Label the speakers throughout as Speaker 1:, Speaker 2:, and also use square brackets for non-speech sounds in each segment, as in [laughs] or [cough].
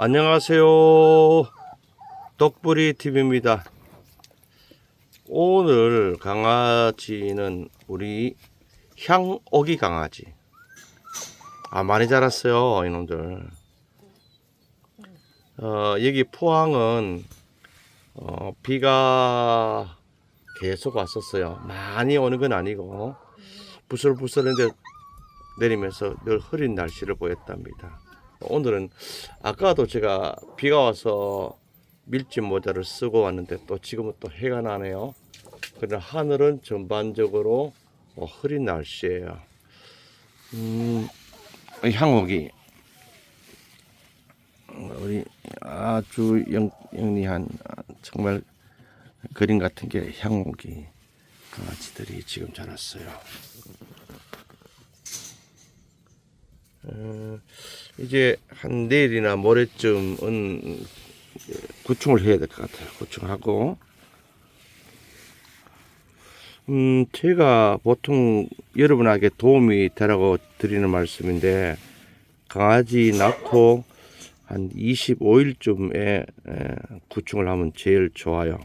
Speaker 1: 안녕하세요. 덕불이 TV입니다. 오늘 강아지는 우리 향오기 강아지. 아, 많이 자랐어요, 이놈들. 어, 여기 포항은, 어, 비가 계속 왔었어요. 많이 오는 건 아니고, 부슬부슬한데 내리면서 늘 흐린 날씨를 보였답니다. 오늘은 아까도 제가 비가 와서 밀짚 모자를 쓰고 왔는데 또 지금은 또 해가 나네요. 그러나 하늘은 전반적으로 어, 흐린 날씨예요. 음, 향옥이 우리 아주 영, 영리한 아, 정말 그림 같은 게 향옥이 강아지들이 지금 자랐어요. 어, 이제 한 내일이나 모레쯤은 구충을 해야 될 것 같아요. 구충하고 음 제가 보통 여러분에게 도움이 되라고 드리는 말씀인데 강아지 낳고 한 25일쯤에 구충을 하면 제일 좋아요.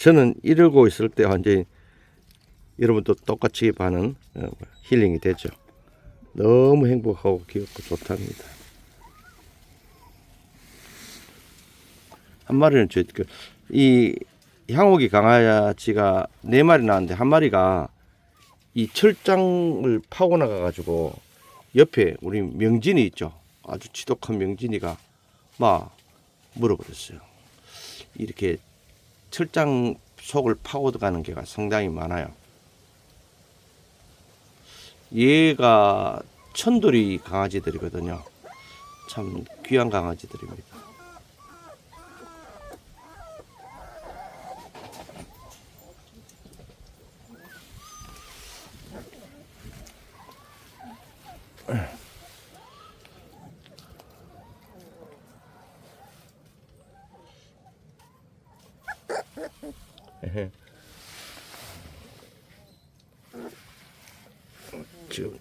Speaker 1: 저는 이러고 있을 때 완전히 여러분도 똑같이 반은 어, 힐링이 되죠. 너무 행복하고 귀엽고 좋답니다. 한 마리는 저이 향옥이 강아지가 네 마리 나왔는데 한 마리가 이 철장을 파고 나가 가지고 옆에 우리 명진이 있죠. 아주 지독한 명진이가 막 물어버렸어요. 이렇게 철장 속을 파고 들어가는 게가 상당히 많아요. 얘가 천돌이 강아지들이거든요. 참 귀한 강아지들입니다. 지금.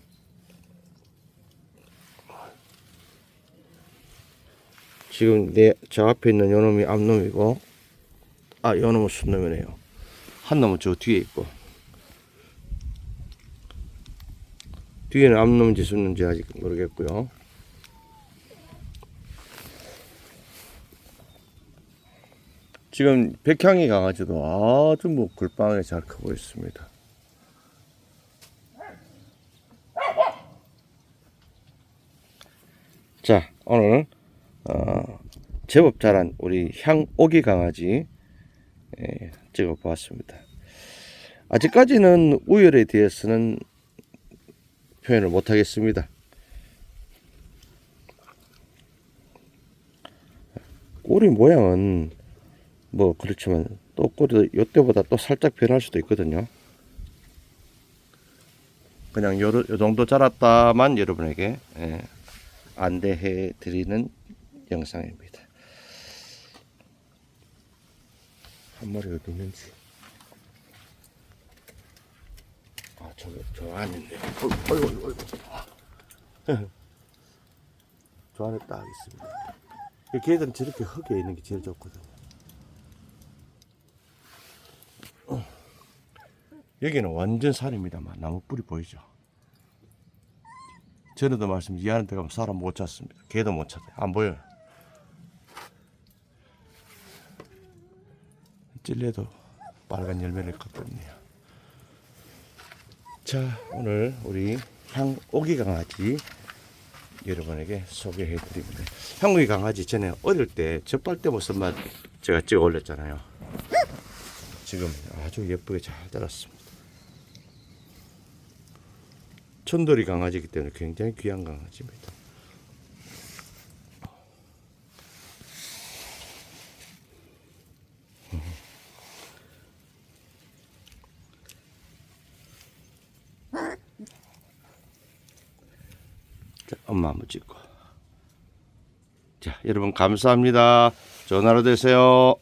Speaker 1: 지금 내 저 앞에 있는 요놈이 앞놈이고 아 요놈은 순놈이네요. 한 놈은 저 뒤에 있고 뒤에는 앞놈인지 순놈인지 아직 모르겠고요 지금 백향이 강아지도 아주 뭐 굴빵하게 잘 크고 있습니다 자, 오늘 어, 제법 자란 우리 향오기 강아지 예, 찍어보았습니다. 아직까지는 우열에 대해서는 표현을 못하겠습니다. 꼬리 모양은 뭐 그렇지만 또 꼬리도 이때보다 또 살짝 변할 수도 있거든요. 그냥 요, 요 정도 자랐다만 여러분에게 예, 안내해 드리는 영상입니다. 한 마리 어디 있는지. 아, 저기, 저 있네. 어이구, 어이구, 어이구. [laughs] 저 안에 딱 있습니다. 이 개들은 저렇게 흙에 있는 게 제일 좋거든요. 어. 여기는 완전 산입니다만 나무 뿌리 보이죠? 전에도 말씀 이 안에 들어가면 사람 못 찾습니다. 개도 못 찾아요. 안 보여요. 찔레도 빨간 열매를 있네요. 자, 오늘 우리 향오기 강아지 여러분에게 소개해 드립니다. 향오기 강아지 전에 어릴 때 젖발 때 모습만 제가 찍어 올렸잖아요. 지금 아주 예쁘게 잘 자랐습니다. 천돌이 강아지이기 때문에 굉장히 귀한 강아지입니다. 자, 엄마 한번 찍고. 자, 여러분 감사합니다. 좋은 하루 되세요.